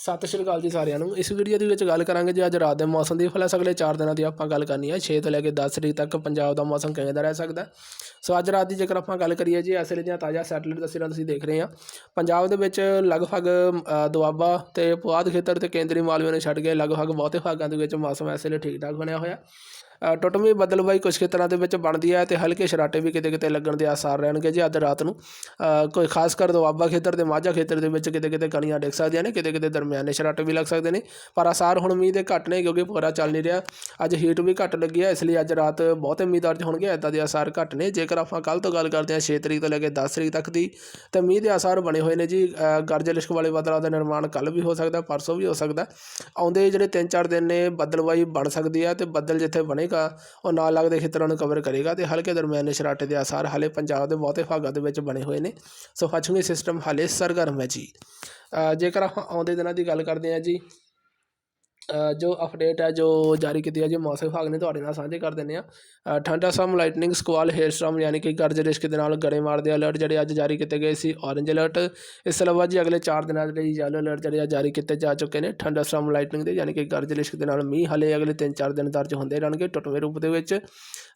ਸਤਿ ਸ਼੍ਰੀ ਅਕਾਲ ਜੀ ਸਾਰਿਆਂ ਨੂੰ। ਇਸ ਵੀਡੀਓ ਦੇ ਵਿੱਚ ਗੱਲ ਕਰਾਂਗੇ ਜੀ ਅੱਜ ਰਾਤ ਦੇ ਮੌਸਮ ਦੀ। ਫਲੈਸ ਅਗਲੇ 4 ਦਿਨਾਂ ਦੀ ਆਪਾਂ ਗੱਲ ਕਰਨੀ ਹੈ। 6 ਤੋਂ ਲੈ ਕੇ 10 ਤਰੀਕ ਤੱਕ ਪੰਜਾਬ ਦਾ ਮੌਸਮ ਕਿਵੇਂ ਦਾ ਰਹਿ ਸਕਦਾ ਸੋ ਅੱਜ ਰਾਤ ਦੀ ਜੇਕਰ ਆਪਾਂ ਗੱਲ ਕਰੀਏ ਜੀ, ਇਸ ਵੇਲੇ ਦੀਆਂ ਤਾਜ਼ਾ ਸੈਟਲਾਈਟ ਤਸਵੀਰਾਂ ਤੁਸੀਂ ਦੇਖ ਰਹੇ ਆ ਪੰਜਾਬ ਦੇ ਵਿੱਚ ਲਗਭਗ ਦੁਆਬਾ ਤੇ ਪੁਆਧ ਖੇਤਰ ਤੇ ਕੇਂਦਰੀ ਮਾਲਵੇ ਨੇ ਛੱਡ ਕੇ ਲਗਭਗ ਬਹੁਤੇ ਭਾਗਾਂ ਦੇ ਵਿੱਚ ਮੌਸਮ ਇਸ ਵੇਲੇ ਠੀਕ ਠਾਕ ਬਣਿਆ ਹੋਇਆ। ਅ, ਬਦਲਵਾਈ ਬੱਦਲਬਾਈ ਕੁਝ ਖੇਤਰਾਂ ਦੇ ਵਿੱਚ ਬਣਦੀ ਹੈ ਤੇ ਹਲਕੇ ਸ਼ਰਾਟੇ ਵੀ ਕਿਤੇ ਕਿਤੇ ਲੱਗਣ ਦੇ ਆਸਾਰ ਰਹਿਣਗੇ ਜੀ ਅੱਜ ਰਾਤ ਨੂੰ। ਕੋਈ ਖਾਸ ਕਰ ਦੁਆਬਾ ਖੇਤਰ ਤੇ ਮਾਝਾ ਖੇਤਰ ਦੇ ਵਿੱਚ ਕਿਤੇ ਕਿਤੇ ਕਣੀਆਂ ਡਿੱਗ ਸਕਦੀਆਂ ਨੇ ਕਿਤੇ ਕਿਤੇ ਦਰਮਿਆਨੇ ਸ਼ਰਾਟੇ ਵੀ ਲੱਗ ਸਕਦੇ ਨੇ। ਪਰ ਆਸਾਰ ਹੁਣ ਮੀਂਹ ਦੇ ਘੱਟ ਨੇ ਕਿਉਂਕਿ ਪੂਰਾ ਚੱਲ ਨਹੀਂ ਰਿਹਾ। ਅੱਜ ਹੀਟ ਵੀ ਘੱਟ ਲੱਗੀ ਹੈ ਇਸ ਲਈ ਅੱਜ ਰਾਤ ਬਹੁਤੇ ਮੀਂਹ ਦਰਜ ਹੋਣਗੇ ਇੱਦਾਂ ਦੇ ਆਸਾਰ ਘੱਟ ਨੇ। ਜੇਕਰ ਆਪਾਂ ਕੱਲ ਤੋਂ ਗੱਲ ਕਰਦੇ ਹਾਂ 6 ਤਰੀਕ ਤੋਂ ਲੈ ਕੇ 10 ਤਰੀਕ ਤੱਕ ਦੀ ਤੇ ਮੀਂਹ ਦੇ ਆਸਾਰ ਬਣੇ ਹੋਏ ਨੇ ਜੀ। ਗਰਜ ਲਿਸ਼ਕ ਵਾਲੇ ਬੱਦਲਾਂ ਦਾ ਨਿਰਮਾਣ ਕੱਲ ਵੀ ਹੋ ਸਕਦਾ ਪਰਸੋਂ ਵੀ ਹੋ ਸਕਦਾ। ਆਉਂਦੇ ਜਿਹੜੇ 3-4 ਦਿਨ ਨੇ ਬੱਦਲਵਾਈ ਬਣ ਸਕਦੀ ਹੈ ਤੇ ਬੱਦਲ ਜਿੱਥੇ ਬਣੇ ਬਣੇਗਾ ਉਹ ਨਾਲ ਲੱਗਦੇ ਖੇਤਰਾਂ ਨੂੰ ਕਵਰ ਕਰੇਗਾ ਤੇ ਹਲਕੇ ਦਰਮਿਆਨੇ ਸਰਾਟੇ ਦੇ ਆਸਾਰ ਹਾਲੇ ਪੰਜਾਬ ਦੇ ਬਹੁਤੇ ਭਾਗਾਂ ਦੇ ਵਿੱਚ ਬਣੇ ਹੋਏ ਨੇ। ਸੋ ਪੱਛਮੀ ਸਿਸਟਮ ਹਾਲੇ ਸਰਗਰਮ ਹੈ ਜੀ। ਜੇਕਰ ਆਪਾਂ ਆਉਂਦੇ ਦਿਨਾਂ ਦੀ ਗੱਲ ਕਰਦੇ ਹਾਂ ਜੀ ਜੋ ਅਪਡੇਟ ਹੈ, ਜੋ ਜਾਰੀ ਕੀਤੀ ਹੈ ਜੀ, ਮੌਸਮ ਵਿਭਾਗ ਨੇ ਤੁਹਾਡੇ ਨਾਲ ਸਾਂਝੇ ਕਰ ਦਿੰਦੇ ਆ ਠੰਡਾ ਸਮ ਲਾਈਟਨਿੰਗ ਸਕੁਆਲ ਹੇਲ ਸਟਾਰਮ ਯਾਨੀ ਕਿ ਗਰਜ ਰਿਸ਼ਕ ਦੇ ਨਾਲ ਗੜੇ ਮਾਰਦੇ ਅਲਰਟ ਜਿਹੜੇ ਅੱਜ ਜਾਰੀ ਕੀਤੇ ਗਏ ਸੀ ਔਰੇਂਜ ਅਲਰਟ ਇਸ ਤੋਂ ਇਲਾਵਾ ਜੀ, ਅਗਲੇ 4 ਦਿਨਾਂ ਦੇ ਲਈ ਯੈਲੋ ਅਲਰਟ ਜਿਹੜੇ ਆ ਜਾਰੀ ਕੀਤੇ ਜਾ ਚੁੱਕੇ ਨੇ, ਠੰਡਾ ਸਮ ਲਾਈਟਨਿੰਗ ਦੇ ਯਾਨੀ ਕਿ ਗਰਜ ਰਿਸ਼ਕ ਦੇ ਨਾਲ ਮੀਂਹ ਹਲੇ ਅਗਲੇ 3-4 ਦਿਨ ਦਰਜ ਹੁੰਦੇ ਰਹਿਣਗੇ ਟੁੱਟਵੇਂ ਰੂਪ ਦੇ ਵਿੱਚ।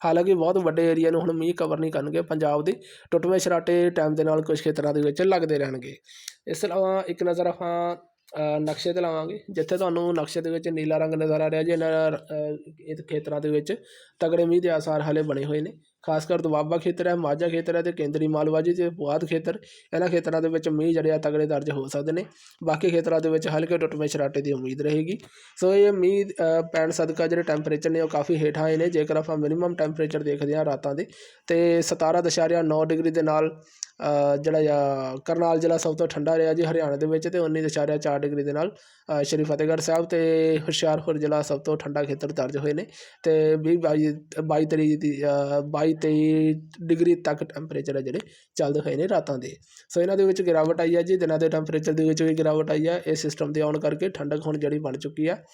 ਹਾਲਾਂਕਿ ਬਹੁਤ ਵੱਡੇ ਏਰੀਆ ਨੂੰ ਹੁਣ ਮੀਂਹ ਕਵਰ ਨਹੀਂ ਕਰਨਗੇ ਪੰਜਾਬ ਦੇ, ਟੁੱਟਵੇਂ ਸ਼ਰਾਟੇ ਟਾਈਮ ਦੇ ਨਾਲ ਕੁਝ ਖੇਤਰਾਂ ਦੇ ਵਿੱਚ ਲੱਗਦੇ ਰਹਿਣਗੇ। ਇਸ ਤੋਂ ਇਲਾਵਾ ਇੱਕ ਨਜ਼ਰ ਆਪਾਂ ਨਕਸ਼ੇ ਤੇ ਲਾਵਾਂਗੇ। ਜਿੱਥੇ ਤੁਹਾਨੂੰ ਨਕਸ਼ੇ ਦੇ ਵਿੱਚ ਨੀਲਾ ਰੰਗ ਨਜ਼ਰ ਆ ਰਿਹਾ ਜੀ ਇਹਨਾਂ ਖੇਤਰਾਂ ਦੇ ਵਿੱਚ ਤਗੜੇ ਮੀਂਹ ਦੇ ਆਸਾਰ ਹਾਲੇ ਬਣੇ ਹੋਏ ਨੇ। ਖਾਸ ਕਰ ਦੁਆਬਾ ਖੇਤਰ ਹੈ ਮਾਝਾ ਖੇਤਰ ਹੈ ਤੇ ਕੇਂਦਰੀ ਮਾਲਵਾ ਜੀ ਤੇ ਪੁਆਧ ਖੇਤਰ। ਇਹਨਾਂ ਖੇਤਰਾਂ ਦੇ ਵਿੱਚ ਮੀਂਹ ਜਿਹੜੇ ਆ ਤਗੜੇ ਦਰਜ ਹੋ ਸਕਦੇ ਨੇ। ਬਾਕੀ ਖੇਤਰਾਂ ਦੇ ਵਿੱਚ ਹਲਕੇ ਟੁੱਟਵੇਂ ਛਰਾਟੇ ਦੀ ਉਮੀਦ ਰਹੇਗੀ। ਸੋ ਇਹ ਮੀਂਹ ਪੈਣ ਸਦਕਾ ਜਿਹੜੇ ਟੈਂਪਰੇਚਰ ਨੇ ਉਹ ਕਾਫੀ ਹੇਠ ਆਏ ਨੇ। ਜੇਕਰ ਆਪਾਂ ਮਿਨੀਮਮ ਟੈਂਪਰੇਚਰ ਦੇਖਦੇ ਹਾਂ ਰਾਤਾਂ ਦੇ ਤੇ 17.9 ਡਿਗਰੀ ਦੇ ਨਾਲ ਜਿਹੜਾ ਆ ਕਰਨਾਲ ਜ਼ਿਲ੍ਹਾ ਸਭ ਤੋਂ ਠੰਡਾ ਰਿਹਾ ਜੀ ਹਰਿਆਣਾ ਦੇ ਵਿੱਚ ਤੇ 19.4 ਡਿਗਰੀ ਦੇ ਨਾਲ ਸ਼੍ਰੀ ਫਤਿਹਗੜ੍ਹ ਸਾਹਿਬ ਤੇ ਹੁਸ਼ਿਆਰਪੁਰ ਜ਼ਿਲ੍ਹਾ ਸਭ ਤੋਂ ਠੰਡਾ ਖੇਤਰ ਦਰਜ ਹੋਏ ਨੇ। ਤੇ 20 22 22 ਤਰੀਕ ਦੀ ਅ, 22 23 ਡਿਗਰੀ ਤੱਕ ਟੈਂਪਰੇਚਰ ਹੈ ਜਿਹੜੇ ਚੱਲਦੇ ਹੋਏ ਨੇ ਰਾਤਾਂ ਦੇ। ਸੋ ਇਹਨਾਂ ਦੇ ਵਿੱਚ ਗਿਰਾਵਟ ਆਈ ਹੈ ਜੀ। ਦਿਨਾਂ ਦੇ ਟੈਂਪਰੇਚਰ ਦੇ ਵਿੱਚ ਵੀ ਗਿਰਾਵਟ ਆਈ ਹੈ ਇਹ ਸਿਸਟਮ ਦੇ ਆਉਣ ਕਰਕੇ ਠੰਡਕ ਹੁਣ ਜਿਹੜੀ ਬਣ ਚੁੱਕੀ ਹੈ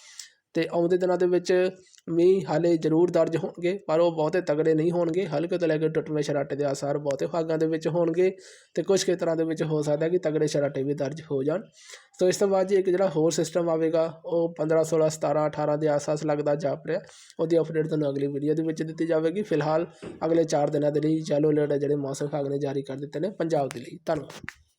ਅਤੇ ਆਉਂਦੇ ਦਿਨਾਂ ਦੇ ਵਿੱਚ ਮੀਂਹ ਹਾਲੇ ਜ਼ਰੂਰ ਦਰਜ ਹੋਣਗੇ, ਪਰ ਉਹ ਬਹੁਤੇ ਤਗੜੇ ਨਹੀਂ ਹੋਣਗੇ। ਹਲਕੇ ਤੋਂ ਲੈ ਕੇ ਟੁੱਟਵੇਂ ਛਰਾਟੇ ਦੇ ਆਸਾਰ ਬਹੁਤੇ ਭਾਗਾਂ ਦੇ ਵਿੱਚ ਹੋਣਗੇ ਅਤੇ ਕੁਝ ਖੇਤਰਾਂ ਦੇ ਵਿੱਚ ਹੋ ਸਕਦਾ ਕਿ ਤਗੜੇ ਛਰਾਟੇ ਵੀ ਦਰਜ ਹੋ ਜਾਣ। ਸੋ ਇਸ ਤੋਂ ਬਾਅਦ ਜੀ ਇੱਕ ਜਿਹੜਾ ਹੋਰ ਸਿਸਟਮ ਆਵੇਗਾ, ਉਹ 15 16 17 18 ਦੇ ਆਸ-ਪਾਸ ਲੱਗਦਾ ਜਾਪ ਰਿਹਾ। ਉਹਦੀ ਅਪਡੇਟ ਤੁਹਾਨੂੰ ਅਗਲੀ ਵੀਡੀਓ ਦੇ ਵਿੱਚ ਦਿੱਤੀ ਜਾਵੇਗੀ। ਫਿਲਹਾਲ ਅਗਲੇ 4 ਦਿਨਾਂ ਦੇ ਲਈ ਯੈਲੋ ਅਲਰਟ ਹੈ ਜਿਹੜੇ ਮੌਸਮ ਵਿਭਾਗ ਨੇ ਜਾਰੀ ਕਰ ਦਿੱਤੇ ਨੇ। ਪੰਜਾਬ ਦੇ ਲਈ ਧੰਨਵਾਦ।